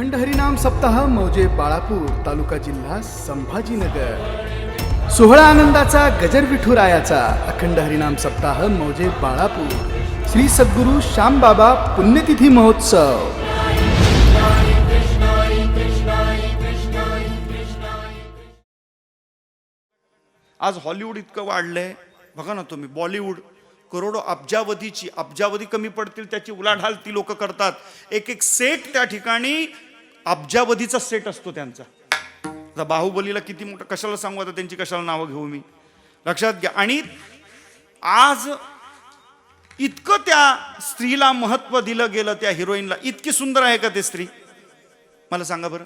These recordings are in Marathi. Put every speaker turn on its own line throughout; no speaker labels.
अखंड हरिनाम सप्ताह मौजे बाळापूर तालुका जिल्हा संभाजीनगर. सोहळा आनंदाचा गजर विठुरायाचा अखंड हरिनाम सप्ताह मौजे बाळापूर. श्री सद्गुरू श्यामबाबा पुण्यतिथी महोत्सव.
आज हॉलिवूड इतकं वाढलंय. बघा ना तुम्ही बॉलिवूड करोडो अब्जावधीची अब्जावधी कमी पडतील त्याची उलाढाल ती लोक करतात. एक एक सेट त्या ठिकाणी अब्जावधीचा सेट असतो त्यांचा. आता बाहुबलीला किती मोठं कशाला सांगू आता त्यांची कशाला नावं घेऊ मी? लक्षात घ्या. आणि आज इतकं त्या स्त्रीला महत्त्व दिलं गेलं त्या हिरोईनला. इतकी सुंदर आहे का ते स्त्री? मला सांगा बरं.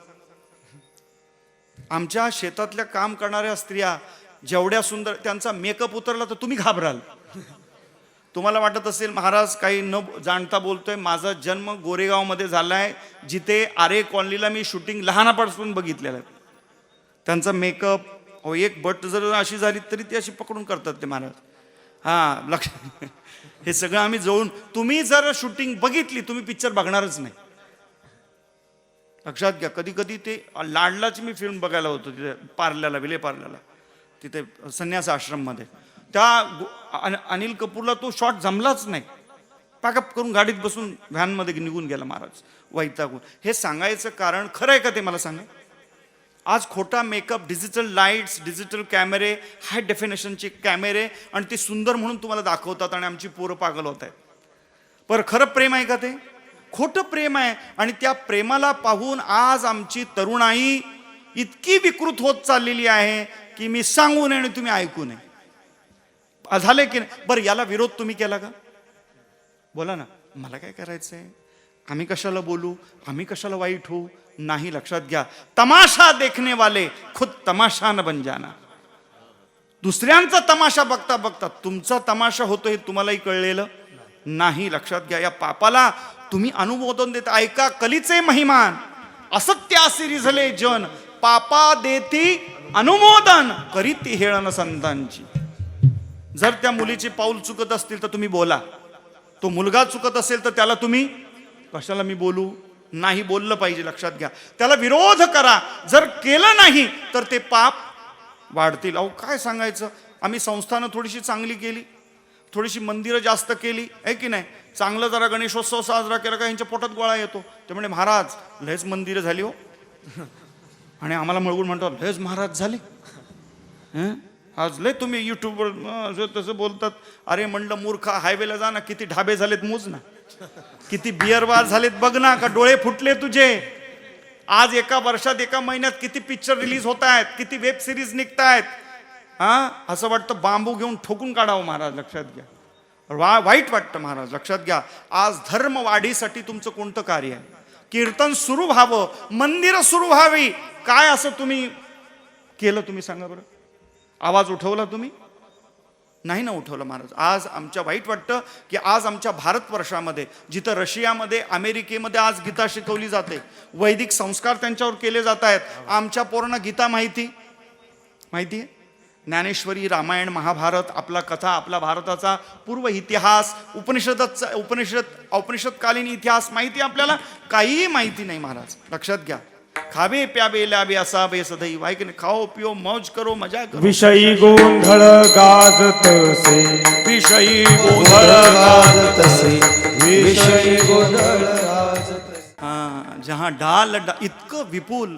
आमच्या शेतातल्या काम करणाऱ्या स्त्रिया जेवढ्या सुंदर त्यांचा मेकअप उतरला तर तुम्ही घाबराल. तुम्हाला वाटत असेल महाराज काही न जाणता बोलतोय माझा जन्म गोरेगावमध्ये झाला आहे जिथे आरे कॉलनीला मी शूटिंग लहानापासून बघितलेलं आहे. त्यांचा मेकअप हो एक बट जर अशी झाली तरी ती अशी पकडून करतात ते महाराज. हां लक्ष हे सगळं आम्ही जवळून तुम्ही जर शूटिंग बघितली तुम्ही पिक्चर बघणारच नाही. लक्षात घ्या कधी कधी ते लाडलाची मी फिल्म बघायला होतो तिथे पार्ल्याला विले पार्ल्याला तिथे संन्यास आश्रममध्ये. त्या अनिल कपूरला तो शॉट जमलाच नाही. पॅकअप करून गाडीत बसून व्हॅनमध्ये निघून गेला महाराज वैतागून. हे सांगायचं कारण खरं आहे का ते मला सांगा? आज खोटा मेकअप डिजिटल लाईट्स डिजिटल कॅमेरे हाय डेफिनेशनचे कॅमेरे आणि ते सुंदर म्हणून तुम्हाला दाखवतात आणि आमची पोरं पागल होत आहेत. पर खरं प्रेम आहे का ते? खोटं प्रेम आहे आणि त्या प्रेमाला पाहून आज आमची तरुणाई इतकी विकृत होत चाललेली आहे की मी सांगू नये आणि तुम्ही ऐकू नये झाले की नाही? बरं याला विरोध तुम्ही केला का? बोला ना. मला काय करायचंय? आम्ही कशाला बोलू? आम्ही कशाला वाईट होऊ? नाही लक्षात घ्या. तमाशा देखने वाले खुद तमाशा न बन जाना. दुसऱ्यांचा तमाशा बघता बघता तुमचा तमाशा होतो हे तुम्हालाही कळलेलं? नाही लक्षात घ्या. या पापाला तुम्ही अनुमोदन देता. ऐका कलीचे महिमान असत्यासी रिझले जन. पापा देती अनुमोदन करीती हेळन संतांची. जर त्या मुलीचे पाऊल चुकत असतील तर तुम्ही बोला. तो मुलगा चुकत असेल तर त्याला तुम्ही कशाला मी बोलू? नाही बोललं पाहिजे लक्षात घ्या. त्याला विरोध करा. जर केलं नाही तर ते पाप वाढतील. अहो काय सांगायचं? आम्ही संस्थानं थोडीशी चांगली केली. थोडीशी मंदिरं जास्त केली. आहे की नाही? चांगलं जरा गणेशोत्सव साजरा केला का यांच्या पोटात गोळा येतो. ते म्हणे महाराज लयच मंदिरं झाली हो. आणि आम्हाला मळगून म्हणतो लयच महाराज झाले. आज लय तुम्ही युट्यूबवर असं तसं बोलतात. अरे म्हणलं मूर्खा हायवेला जा ना किती ढाबे झालेत मोज ना. किती बियर बार झालेत बघ ना का डोळे फुटले तुझे. आज एका वर्षात एका महिन्यात किती पिक्चर रिलीज होत आहेत किती वेब सिरीज निघत आहेत हा? असं वाटतं बांबू घेऊन ठोकून काढावं महाराज लक्षात घ्या. वा वाईट वाटतं महाराज लक्षात घ्या. आज धर्म वाढीसाठी तुमचं कोणतं कार्य आहे? कीर्तन सुरू व्हावं मंदिरं सुरू व्हावी. काय असं तुम्ही केलं तुम्ही सांगा बरं. आवाज उठवला तुम्ही? नाही ना उठवलं महाराज. आज आमच्या वाईट वाटतं की आज आमच्या भारतवर्षामध्ये जिथं रशियामध्ये अमेरिकेमध्ये आज गीता शिकवली जाते वैदिक संस्कार त्यांच्यावर केले जात आहेत आमच्या पोरांना गीता माहिती? माहिती आहे? ज्ञानेश्वरी रामायण महाभारत आपला कथा आपला भारताचा पूर्व इतिहास उपनिषदाचा उपनिषद औपनिषदकालीन इतिहास माहिती आपल्याला? काहीही माहिती नाही महाराज. लक्षात घ्या. खावे प्यावे लावे असावे सदैव आहे की नाही खाओ पिओ मौज करो मजा करो
विषयी गोंधळ गाजत से
विषयी
गोंधळ गाजत से विषयी गोंधळ
हा जहा डाल डा इतकं विपुल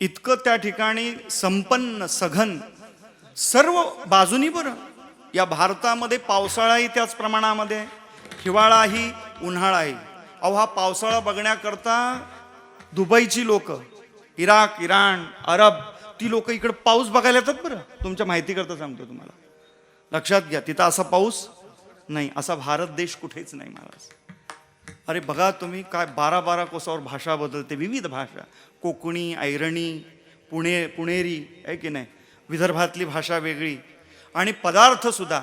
इतकं त्या ठिकाणी संपन्न सघन सर्व बाजूनी बरं या भारतामध्ये पावसाळाही त्याच प्रमाणामध्ये. हिवाळाही उन्हाळाही अहो हा पावसाळा बघण्याकरता दुबईची लोक इराक इराण अरब ती लोक इकडे पाऊस बघायला येतात बरं. तुमच्या माहितीकरता सांगतो तुम्हाला. लक्षात घ्या तिथं असा पाऊस नाही असा भारत देश कुठेच नाही महाराज. अरे बघा तुम्ही काय बारा बारा कोसावर भाषा बदलते विविध भाषा. कोकणी ऐरणी पुणे पुणेरी आहे की नाही? विदर्भातली भाषा वेगळी. आणि पदार्थसुद्धा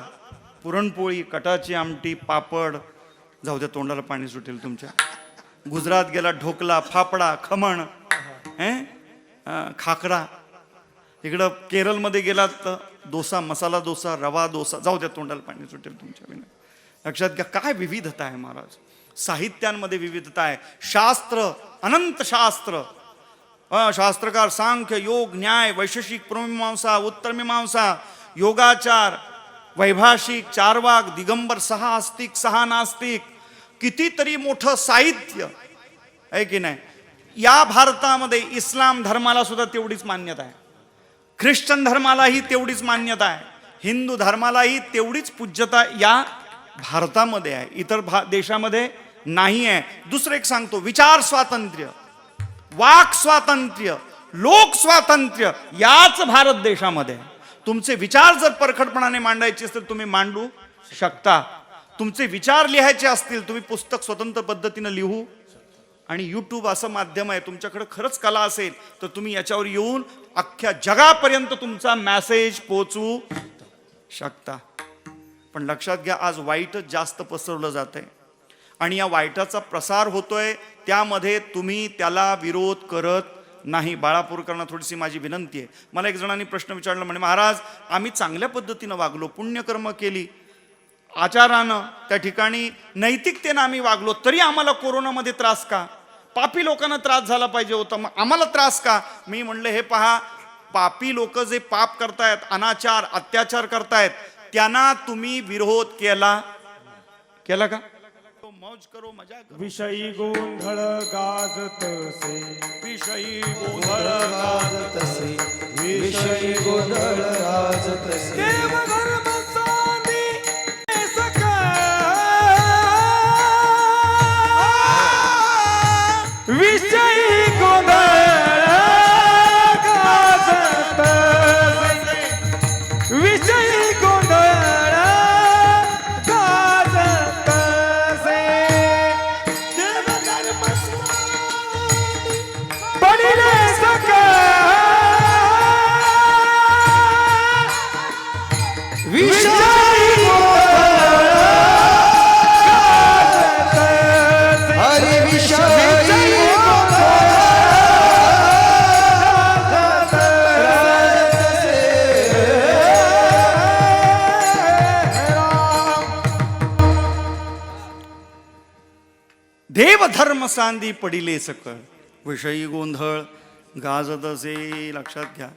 पुरणपोळी कटाची आमटी पापड जाऊ द्या तोंडाला पाणी सुटेल तुमच्या. गुजरात गेला ढोकला फाफडा खमण हे? खाकरा. इकडं केरळमध्ये गेलात तर डोसा मसाला डोसा रवा डोसा जाऊ द्या तोंडाला पाणी सुटेल तुमच्या विना. लक्षात घ्या काय विविधता आहे महाराज. साहित्यांमध्ये विविधता आहे. शास्त्र अनंत शास्त्र. शास्त्रकार सांख्य योग न्याय वैशेषिक पूर्वमीमांसा उत्तरमीमांसा योगाचार वैभाषिक चारवाक दिगंबर सहा आस्तिक सहा नास्तिक कितीतरी मोठं साहित्य. आहे की नाही? या भारतामध्ये इस्लाम धर्माला सुद्धा तेवढीच मान्यता आहे. ख्रिश्चन धर्मालाही तेवढीच मान्यता आहे. हिंदू धर्मालाही तेवढीच पूज्यता या भारतामध्ये आहे. इतर भा देशामध्ये नाही आहे. दुसरं एक सांगतो विचार स्वातंत्र्य वाक स्वातंत्र्य लोक स्वातंत्र्य याच भारत देशामध्ये. आहे. तुमचे विचार जर परखडपणाने मांडायचे असतील तुम्ही मांडू शकता. तुमचे विचार लिहायचे असतील तुम्ही पुस्तक स्वतंत्र पद्धतीनं लिहू. आणि यूट्यूब असं माध्यम आहे तुमच्याकडे खरंच कला असेल तर तुम्ही याच्यावर येऊन अख्ख्या जगापर्यंत तुमचा मॅसेज पोचवू शकता. पण लक्षात घ्या आज वाईटच जास्त पसरवलं जात आहे आणि या वाईटाचा प्रसार होतोय त्यामध्ये तुम्ही त्याला विरोध करत नाही. बाळापूरकरांना थोडीशी माझी विनंती आहे. मला एक जणांनी प्रश्न विचारला म्हणे महाराज आम्ही चांगल्या पद्धतीनं वागलो पुण्यकर्म केली आचारानं त्या ठिकाणी नैतिकतेनं आम्ही वागलो तरी आम्हाला कोरोनामध्ये त्रास का? पापी लोकांना त्रास झाला पाहिजे होता मग आम्हाला त्रास का? मी म्हणलं हे पहा पापी लोक जे पाप करतायत अनाचार अत्याचार करतायत त्यांना तुम्ही विरोध केला? केला का? मौज करो मजा करो.
विषयी गोंधळ गाजतसे.
विषयी
गोंधळ
सांदी पडिले सकळ. विषयी गोंधळ गाजत असे लक्षात घ्या.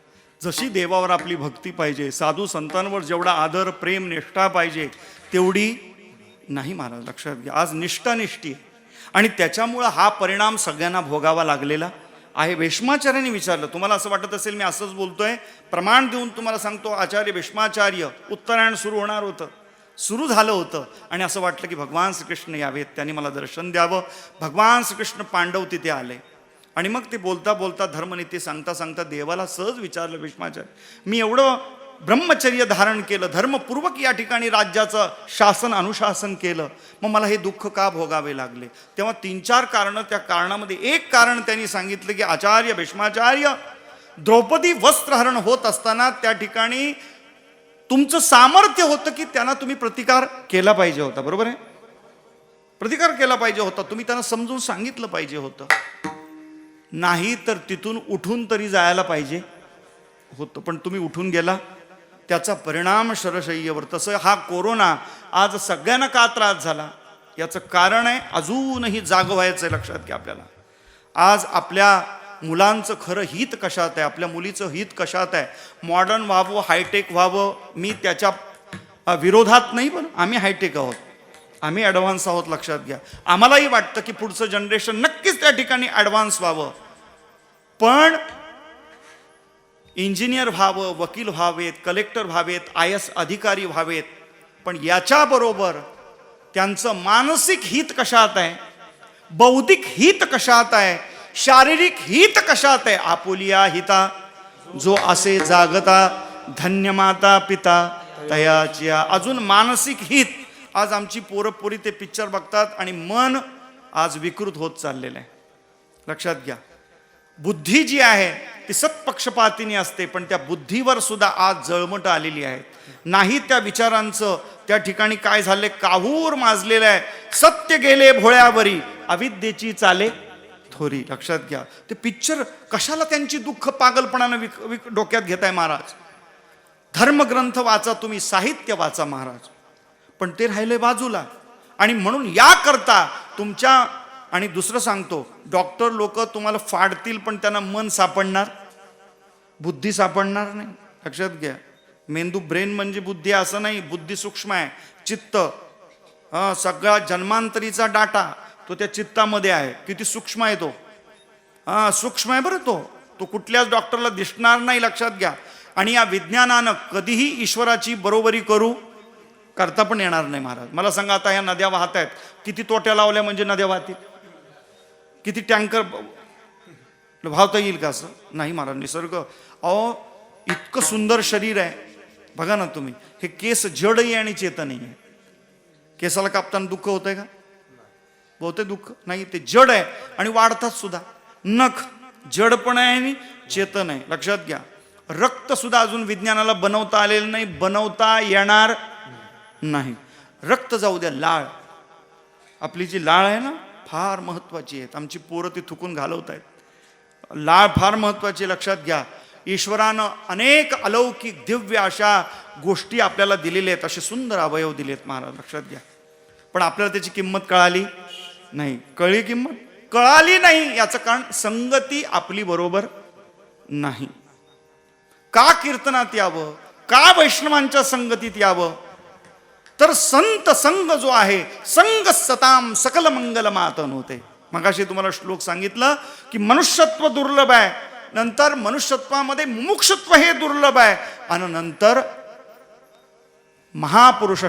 जशी देवावर आपली भक्ती पाहिजे साधू संतांवर जेवढा आदर प्रेम निष्ठा पाहिजे तेवढी नाही महाराज लक्षात घ्या. आज निष्ठानिष्ठी आहे. आणि त्याच्यामुळं हा परिणाम सगळ्यांना भोगावा लागलेला आहे. भीष्माचार्याने विचारलं तुम्हाला असं वाटत असेल मी असंच बोलतोय? प्रमाण देऊन तुम्हाला सांगतो आचार्य भीष्माचार्य उत्तरायण सुरू होणार होतं. सुरू झालं होतं. आणि असं वाटलं की भगवान श्रीकृष्ण यावेत त्यांनी मला दर्शन द्यावं. भगवान श्रीकृष्ण पांडव तिथे आले. आणि मग ते बोलता बोलता धर्मनीती सांगता सांगता देवाला सहज विचारलं भीष्माचार्य मी एवढं ब्रह्मचर्य धारण केलं धर्मपूर्वक या ठिकाणी राज्याचं शासन अनुशासन केलं मग मला हे दुःख का भोगावे लागले? तेव्हा तीन चार कारणं त्या कारणामध्ये एक कारण त्यांनी सांगितलं की आचार्य भीष्माचार्य द्रौपदी वस्त्रहरण होत असताना त्या ठिकाणी तुमचं सामर्थ्य होतं की त्यांना तुम्ही प्रतिकार केला पाहिजे होता बरोबर आहे? प्रतिकार केला पाहिजे होता तुम्ही त्यांना समजून सांगितलं पाहिजे होतं. नाही तर तिथून उठून तरी जायला पाहिजे होतं पण तुम्ही उठून गेला त्याचा परिणाम शरशय्यवर. तसं हा कोरोना आज सगळ्यांना का त्रास झाला? याचं कारण आहे अजूनही जाग व्हायचं आहे लक्षात घ्या आपल्याला. आज आपल्या मुलांचं खरं हित कशात आहे? आपल्या मुलीचं हित कशात आहे? मॉडर्न व्हावं हायटेक व्हावं मी त्याच्या विरोधात नाही पण आम्ही हायटेक आहोत. आम्ही ॲडव्हान्स आहोत लक्षात घ्या. आम्हालाही वाटतं की पुढचं जनरेशन नक्कीच त्या ठिकाणी ॲडव्हान्स व्हावं. पण इंजिनियर व्हावं वकील व्हावेत कलेक्टर व्हावेत आय एस अधिकारी व्हावेत पण याच्याबरोबर त्यांचं मानसिक हित कशात आहे? बौद्धिक हित कशात आहे? शारीरिक हित कशात आहे? आपुलिया हिता जो असे जागता धन्य माता पिता तयाच्या अजून मानसिक हित. आज आमची पोरपोरी ते पिक्चर बघतात आणि मन आज विकृत होत चाललेलं आहे. लक्षात घ्या. बुद्धी जी आहे ती सत्पक्षपातीने असते पण त्या बुद्धीवर सुद्धा आज जळमट आलेली आहे. नाही त्या विचारांचं त्या ठिकाणी काय झाले काहूर माजलेलं आहे. सत्य गेले भोळ्यावरी अविद्येची चाले थोरी लक्षात घ्या. ते पिक्चर कशाला त्यांची दुःख पागलपणानं विक विक डोक्यात घेताय महाराज? धर्मग्रंथ वाचा तुम्ही साहित्य वाचा महाराज. पण ते राहिले बाजूला. आणि म्हणून याकरता तुमच्या आणि दुसरं सांगतो डॉक्टर लोक तुम्हाला फाडतील पण त्यांना मन सापडणार? बुद्धी सापडणार नाही. लक्षात घ्या. मेंदू ब्रेन म्हणजे बुद्धी असं नाही. बुद्धी सूक्ष्म आहे. चित्त. सगळा जन्मांतरीचा डाटा. तो त्या चित्तामध्ये आहे. किती सूक्ष्म आहे तो. हा सूक्ष्म आहे बरं तो. तो कुठल्याच डॉक्टरला दिसणार नाही लक्षात घ्या. आणि या विज्ञानानं कधीही ईश्वराची बरोबरी करू करता पण येणार नाही महाराज. मला सांगा आता ह्या नद्या वाहत आहेत. किती तोट्या लावल्या म्हणजे नद्या वाहतील? किती टँकर भावता येईल का असं? नाही महाराज निसर्ग. अहो इतकं सुंदर शरीर आहे. बघा ना तुम्ही. हे केस जडही आहे आणि चेतनही आहे. केसाला कापताना दुःख होतंय का? बहुतेक दुःख. नाही ते जड आहे आणि वाढतात सुद्धा. नख जड पण आहे आणि चेतन आहे. लक्षात घ्या. रक्त सुद्धा अजून विज्ञानाला बनवता आलेलं नाही बनवता येणार नाही. रक्त जाऊ द्या लाळ. आपली जी लाळ आहे ना फार महत्वाची आहे आमची पोरं ती थुकून घालवत आहेत लाळ फार महत्वाची आहे, लक्षात घ्या. ईश्वरानं अनेक अलौकिक दिव्य अशा गोष्टी आपल्याला दिलेल्या आहेत असे सुंदर अवयव दिलेत महाराज लक्षात घ्या. पण आपल्याला त्याची किंमत कळाली? नाही. कळली किंमत? कळाली नाही. याचं कारण संगती आपली बरोबर नाही. का कीर्तनात यावं? का वैष्णवांच्या संगतीत यावं? तर संत संग जो आहे संग सताम सकल मंगल मातन होते. मगाशी तुम्हाला श्लोक सांगितलं की मनुष्यत्व दुर्लभ आहे. नंतर मनुष्यत्वामध्ये मुमुक्षत्व हे दुर्लभ आहे. आणि नंतर महापुरुष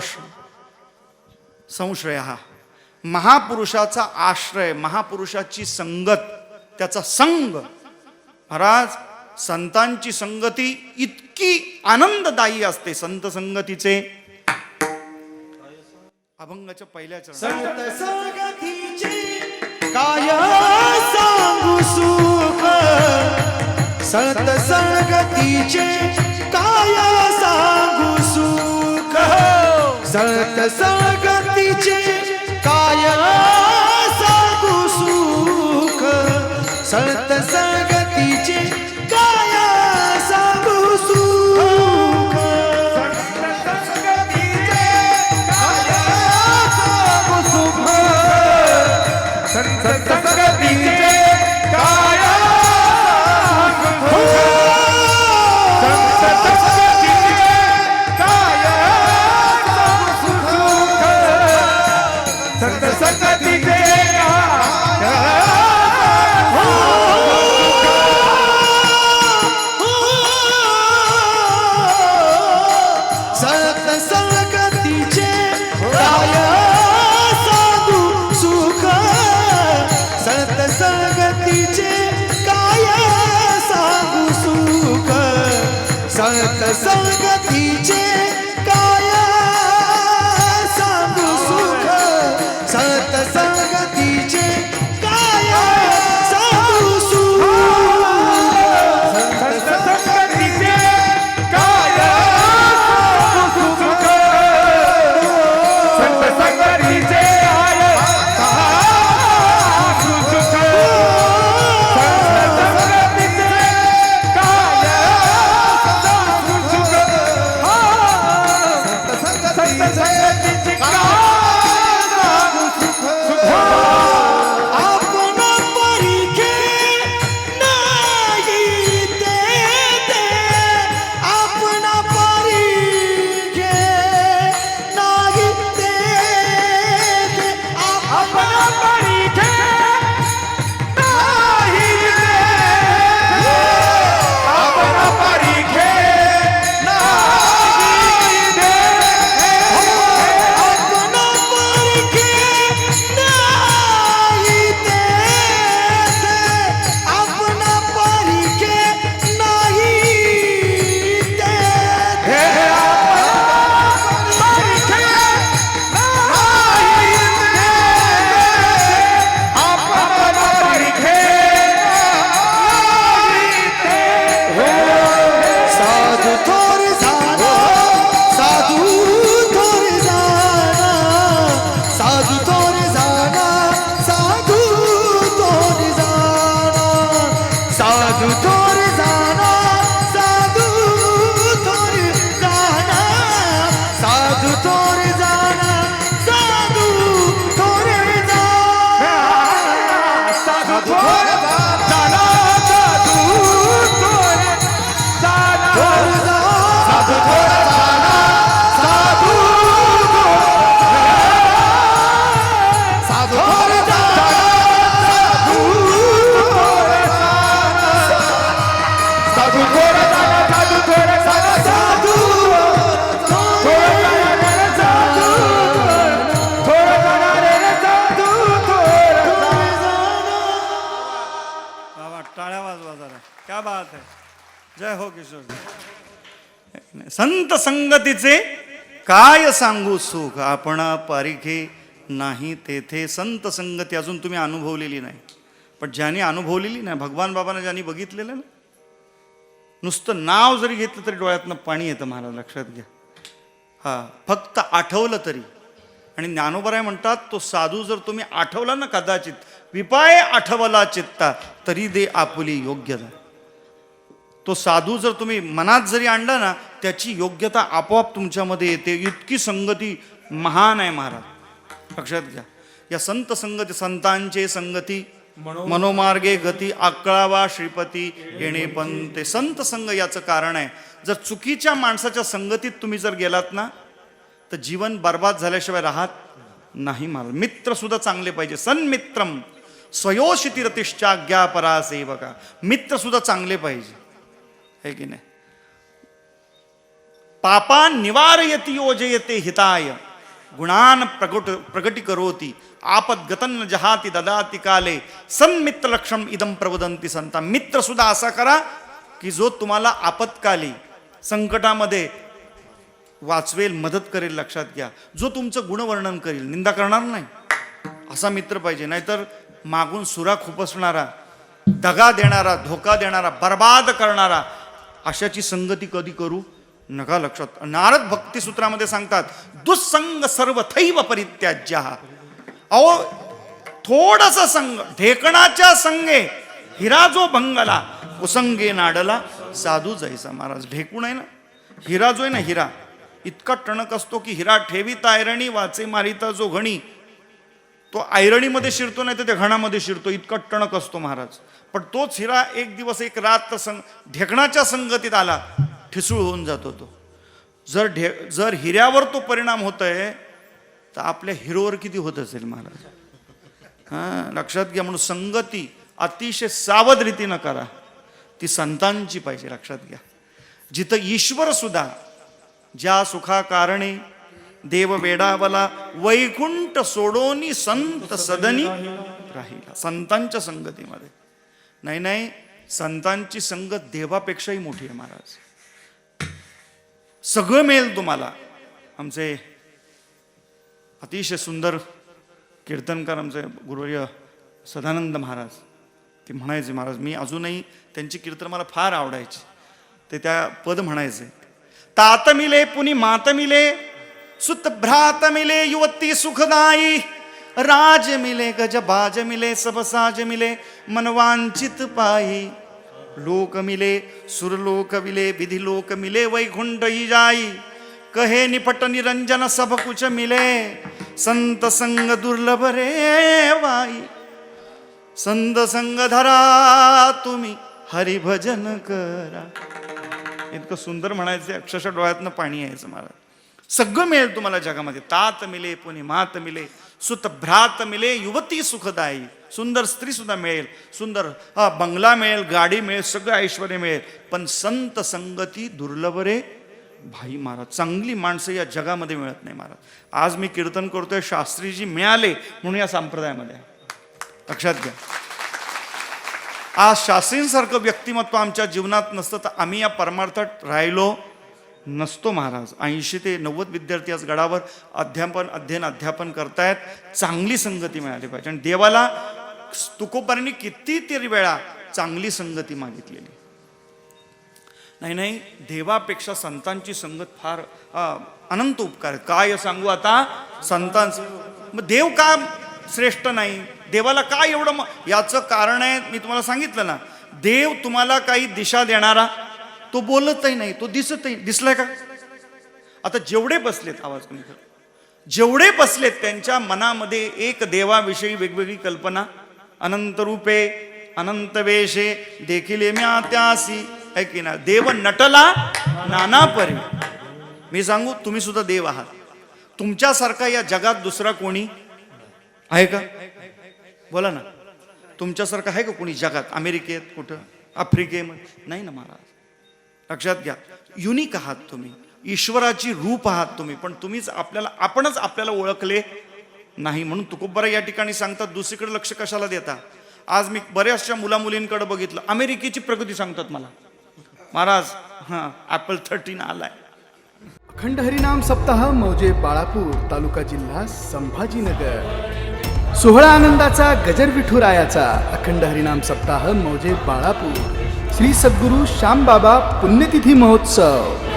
संशय. हा महापुरुषाचा आश्रय महापुरुषाची संगत त्याचा संग. महाराज संतांची संगती इतकी आनंददायी असते संत संगतीचे. अभंगाच्या पहिल्या
संत संगतीचे काय सांगू सुख? संत संगतीचे काय सांगू सुख? संत संगतीचे सांगू सुख संत संत संगतीचे संगतीचे? काय सांगू सुख
आपण पारिखे नाही तेथे? संत संगती अजून तुम्ही अनुभवलेली नाही. पण ज्याने अनुभवलेली नाही भगवान बाबांना ज्यांनी बघितलेलं ना नुसतं नाव जरी घेतलं तरी डोळ्यातनं पाणी येतं महाराज लक्षात घ्या. हा फक्त आठवलं तरी. आणि ज्ञानोबराय म्हणतात तो साधू जर तुम्ही आठवला ना कदाचित विपाय आठवला चित्ता तरी दे आपुली योग्यता तो साधू जर तुम्ही मनात जरी आणला ना त्याची योग्यता आपोआप तुमच्यामध्ये येते. इतकी संगती महान आहे महाराज. लक्षात घ्या. या संत संगती संतांचे संगती मनोमार्गे गती आकळावा श्रीपती येणे पण ते संत संग याचं कारण आहे. जर चुकीच्या माणसाच्या संगतीत तुम्ही जर गेलात ना तर जीवन बर्बाद झाल्याशिवाय राहत नाही महाराज. मित्र सुद्धा चांगले पाहिजे. सन्मित्रम स्वयोषितिरतिश्चाज्ञा परा सेवका. मित्र सुद्धा चांगले पाहिजे. है की नाही पापा निवारयती योजयते हिताय गुणान प्रगट प्रगटी करोती आपदगतन जहाती ददाती काले सन्मित्र लक्षम इदम प्रवदंती संता मित्र सुद्धा असा करा की जो तुम्हाला आपत्काली संकटामध्ये वाचवेल मदत करेल लक्षात घ्या जो तुमचं गुणवर्णन करेल निंदा करणार नाही असा मित्र पाहिजे नाहीतर मागून सुरा खुपसणारा दगा देणारा धोका देणारा बर्बाद करणारा अशाची संगती कधी करू? नका लक्षात. नारद भक्ती सूत्रामध्ये सांगतात दुस्संग सर्व थैव परित्याज्या. अहो थोडासा संग ढेकणाच्या संगे हिरा जो भंगला उसंगे नाडला साधू जायचा महाराज. ढेकूण आहे ना? हिरा जो आहे ना हिरा. इतका टणक असतो की हिरा ठेवीत आयरणी वाचे मारिता जो घणी. तो आयरणीमध्ये शिरतो नाही तर त्या घणामध्ये शिरतो. इतका टणक असतो महाराज. पण तोच हिरा एक दिवस एक रात्र संग ढेकणाच्या संगतीत आला ठिसूळ होऊन जातो तो जर ढे जर हिऱ्यावर तो परिणाम होत आहे तर आपल्या हिरोवर किती होत असेल महाराज? हां लक्षात घ्या म्हणून संगती अतिशय सावध रीतीनं करा. ती संतांची पाहिजे लक्षात घ्या. जिथं ईश्वर सुद्धा ज्या सुखा कारणे देव वेडावला वैकुंठ सोडोनी संत सदनी राहिला संतांच्या संगतीमध्ये. नाही नाही संतांची संगत देवापेक्षाही मोठी आहे महाराज. सगळं मिळेल तुम्हाला. आमचे अतिशय सुंदर कीर्तनकार आमचे गुरुवर्य सदानंद महाराज ते म्हणायचे महाराज मी अजूनही त्यांची कीर्तन मला फार आवडायची. ते त्या पद म्हणायचे तात मिले पुनी मात मिले सुत भ्रात मिले युवती सुखदाई राज मिले गज बाज मिले सब साज मिले मनवांचित पाही। लोक मिले सुरलोक मिले विधि लोक मिले वैकुंड ही जाई कहे निपट निरंजन सब कुछ मिले संत संग दुर्लभ रे वाई। संत संग धरा तुम्ही हरिभजन करा। इतकं सुंदर म्हणायचं अक्षरशः डोळ्यातनं पाणी यायचं मला. सगळं मिळेल तुम्हाला जगामध्ये. तात मिले पुणे मात मिले सुत भ्रात मिले युवती सुखदायी सुंदर स्त्री सुद्धा मिळेल सुंदर हा बंगला मिळेल गाडी मिळेल सगळं ऐश्वर मिळेल पण संत संगती दुर्लभ रे भाई महाराज चांगली माणसं या जगामध्ये मिळत नाही महाराज आज मी कीर्तन करतोय शास्त्रीजी मिळाले म्हणून या संप्रदायामध्ये लक्षात घ्या आज शास्त्रींसारखं व्यक्तिमत्व आमच्या जीवनात नसतं तर आम्ही या परमार्थात राहिलो नसतो महाराज. ऐंशी ते नव्वद विद्यार्थी आज गडावर अध्यापन अध्ययन अध्यापन करतायत. चांगली संगती मिळाली पाहिजे. आणि देवाला तुकोबारांनी कितीतरी वेळा चांगली संगती मागितलेली. नाही नाही देवापेक्षा संतांची संगत फार अनंत उपकार काय सांगू आता? संतांचं मग देव का श्रेष्ठ नाही? देवाला काय एवढं याचं कारण आहे मी तुम्हाला सांगितलं ना. देव तुम्हाला काही दिशा देणारा तो बोलतही नाही तो दिसतही दिसलाय का? आता जेवढे बसलेत आवाज कमी कर. जेवढे बसलेत त्यांच्या मनामध्ये एक देवाविषयी वेगवेगळी कल्पना. अनंत रूपे अनंत वेशे देखील म्या त्यासी. आहे की ना? देव नटला नाना परी. मी सांगू तुम्ही सुद्धा देव आहात. तुमच्यासारखा या जगात दुसरा कोणी आहे का? बोला ना. तुमच्यासारखं आहे का कोणी जगात? अमेरिकेत कुठं? आफ्रिकेमध्ये? नाही ना महाराज. लक्षात घ्या. युनिक आहात तुम्ही. ईश्वराची रूप आहात तुम्ही. पण तुम्हीच आपल्याला आपणच आपल्याला ओळखले नाही म्हणून तुकोबरा या ठिकाणी सांगतात दुसरीकडे लक्ष कशाला देता? आज मी बऱ्याचशा मुलामुलींकडे बघितलं. अमेरिकेची प्रगती सांगतात मला. महाराज हां ॲपल थर्टीन आलाय.
अखंड हरिनाम सप्ताह मौजे बाळापूर तालुका जिल्हा संभाजीनगर. सोहळा आनंदाचा गजर विठुरायाचा अखंड हरिनाम सप्ताह मौजे बाळापूर. श्री सद्गुरू श्यामबाबा पुण्यतिथी महोत्सव.